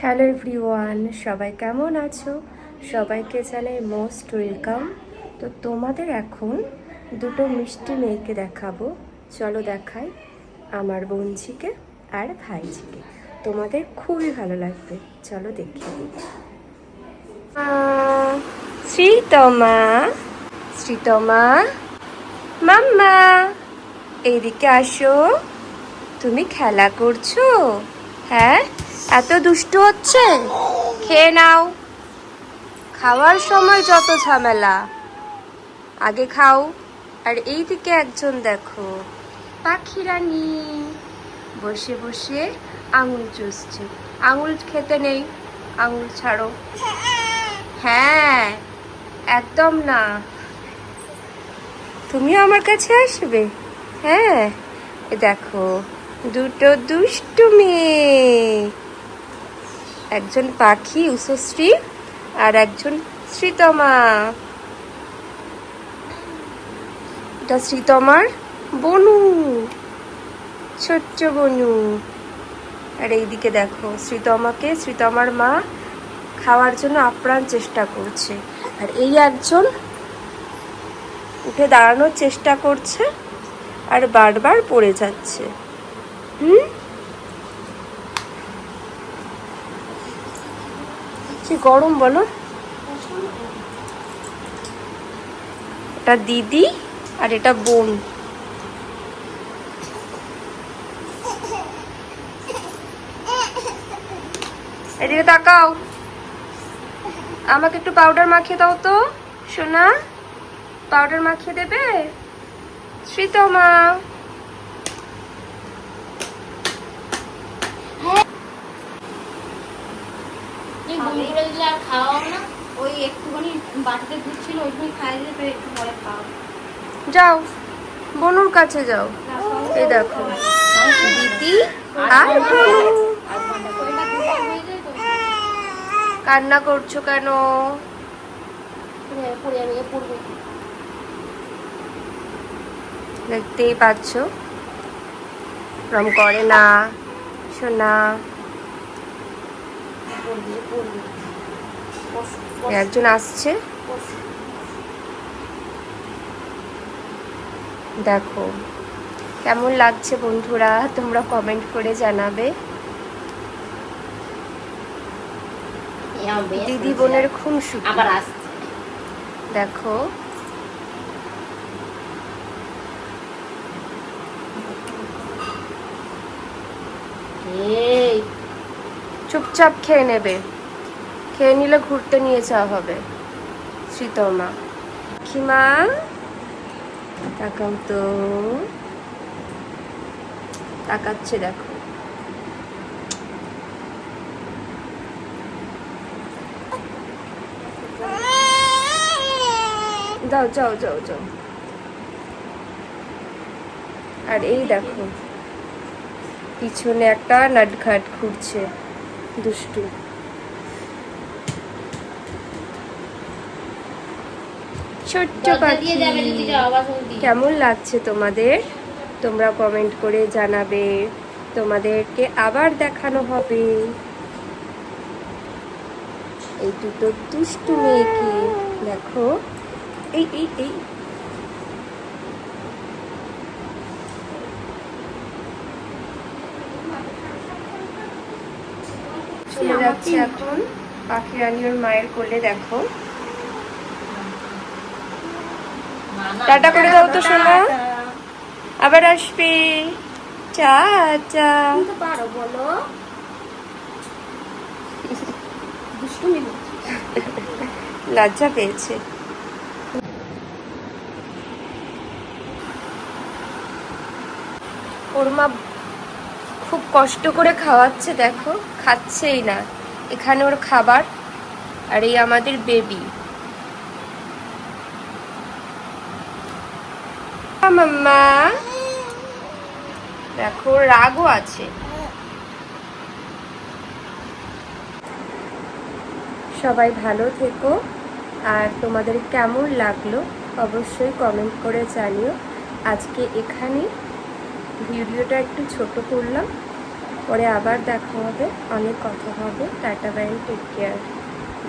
Hello everyone, সবাই কেমন আছো? সবাইকে জানাই মোস্ট ওয়েলকাম। তো তোমাদের এখন দুটো মিষ্টি মেয়েকে দেখাবো। চলো দেখাই আমার বোনঝিকে আর ভাইঝিকে। তোমাদের খুবই ভালো লাগবে। চলো দেখি। শ্রীতমা শ্রীতমা, মাম্মা, এইদিকে আসো। তুমি খেলা করছ? হ্যাঁ এত দুষ্টু হচ্ছে? খেয়ে নাও। খাওয়ার সময় যত ঝামেলা। আগে খাও, আর এই দিকে একজন দেখো। পাখি রানী। বসে বসে আঙুল চুষছে। আঙুল খেতে নেই, আঙুল ছাড়ো। হ্যাঁ একদম না। তুমিও আমার কাছে আসবে? হ্যাঁ দেখো। দুটো দুষ্টু মেয়ে। একজন পাখি উষশ্রী আর একজন শ্রীতমা। এটা শ্রীতমার বনু, ছোট্ট বনু। আর এইদিকে দেখো, শ্রীতমাকে শ্রীতমার মা খাওয়ার জন্য আপ্রাণ চেষ্টা করছে। আর এই একজন উঠে দাঁড়ানোর চেষ্টা করছে আর বারবার পড়ে যাচ্ছে। হুম কি গরম বলো? এটা দিদি আর এটা বোন। এদিকে তাকাও। আমাকে একটু পাউডার মাখিয়ে দাও তো, সোনা। পাউডার মাখিয়ে দেবে? শ্রীতমা। দিলে আর খাওয়াও না ওই একটুখানি বাটিতে দুধ ছিল ওইখানে খাইয়ে দিলে ফের একটু পরে খাও যাও বনুর কাছে যাও। এই দেখো। দিদি আর কান্না করছ কেন? দেখতেই পাচ্ছ। রম করে না সোনা পড়বে এ পড়বে বস, বস, একজন আসছে। দেখো কেমন লাগছে বন্ধুরা? তোমরা কমেন্ট করে জানাবে। দিদি বোনের খুব সুখ আবার আসছে। দেখো। এই চুপচাপ খেয়ে নেবে। খেয়ে নিলে ঘুরতে নিয়ে যাওয়া হবে শীতমা খিমা তাকাও তো। তাকাচ্ছে দেখো। যাও যাও যাও যাও। আর এই দেখো, পিছনে একটা নাটঘাট ঘুরছে। দুষ্টু। ছোট্ট পাখি। কেমন লাগছে তোমাদের? তোমরা কমেন্ট করে জানাবে। তোমাদেরকে আবার দেখানো হবে। এই দুটো দুষ্টু মেয়েকে দেখো। এই এই এই। চলে যাচ্ছে এখন। পাখি রানী ওর মায়ের কোলে দেখো। টাটা করে দাও তো সোনা। আবার আসবে। চা চা। পারো বলো। লজ্জা পেয়েছে। ওর মা খুব কষ্ট করে খাওয়াচ্ছে, দেখো, খাচ্ছেই না। এখানে ওর খাবার আর এই আমাদের বেবি মাম্মা। দেখো, রাগও আছে। সবাই ভালো থেকো। আর তোমাদের কেমন লাগল, অবশ্যই কমেন্ট করে জানিও। আজকে এখানে ভিডিওটা একটু ছোট করলাম, পরে আবার দেখা হবে, অনেক কথা হবে, টাটা বাইন টেক কেয়ার